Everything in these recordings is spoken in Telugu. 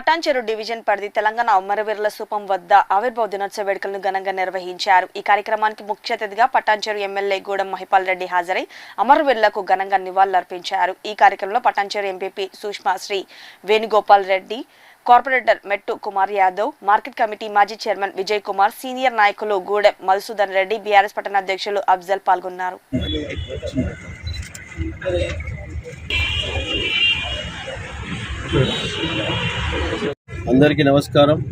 పటాన్చెరు డివిజన్ పరిధి తెలంగాణ అమరవీరుల స్థూపం వద్ద ఆవిర్భావ దినోత్సవ వేడుకలను ఘనంగా నిర్వహించారు. ఈ కార్యక్రమానికి ముఖ్య అతిథిగా పటాన్చెరు ఎమ్మెల్యే గూడెం మహిపాల్ రెడ్డి హాజరై అమరవీరులకు ఘనంగా నివాళులర్పించారు. ఈ కార్యక్రమంలో Patancheru MPP Sushmasri Venugopal Reddy corporator Mettu Kumar Yadav market committee మాజీ చైర్మన్ విజయ్ కుమార్ సీనియర్ నాయకులు గూడెం మధుసూదన్ రెడ్డి బీఆర్ఎస్ పట్టణ అధ్యక్షులు అఫ్జల్ పాల్గొన్నారు. అందరికీ నమస్కారం.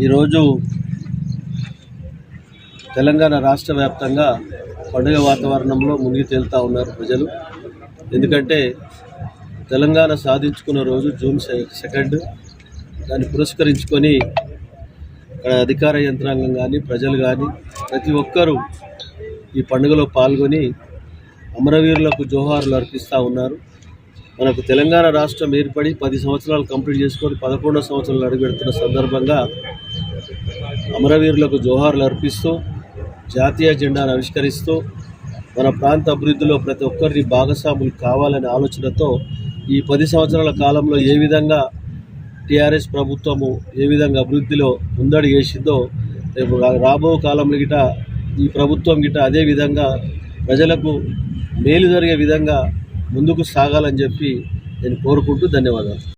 ఈరోజు తెలంగాణ రాష్ట్ర వ్యాప్తంగా పండుగ వాతావరణంలో మునిగి తేలుతూ ఉన్నారు ప్రజలు. ఎందుకంటే తెలంగాణ సాధించుకున్న రోజు జూన్ సె- సెకండ్. దాన్ని పురస్కరించుకొని అక్కడ అధికార యంత్రాంగం కానీ ప్రజలు కానీ ప్రతి ఒక్కరూ ఈ పండుగలో పాల్గొని అమరవీరులకు జోహార్లు అర్పిస్తూ ఉన్నారు. మనకు తెలంగాణ రాష్ట్రం ఏర్పడి పది సంవత్సరాలు కంప్లీట్ చేసుకొని పదకొండో సంవత్సరాలు అడుగుపెడుతున్న సందర్భంగా అమరవీరులకు జోహార్లు అర్పిస్తూ జాతీయ జెండాను ఆవిష్కరిస్తూ మన ప్రాంత అభివృద్ధిలో ప్రతి ఒక్కరిని భాగస్వాములు కావాలనే ఆలోచనతో ఈ పది సంవత్సరాల కాలంలో ఏ విధంగా టీఆర్ఎస్ ప్రభుత్వము ఏ విధంగా అభివృద్ధిలో ముందడి వేసిందో రేపు రా- రాబో కాలంలో గిట ఈ ప్రభుత్వం గిట అదే విధంగా ప్రజలకు మేలు జరిగే విధంగా ముందుకు సాగాలని చెప్పి నేను కోరుకుంటూ ధన్యవాదాలు.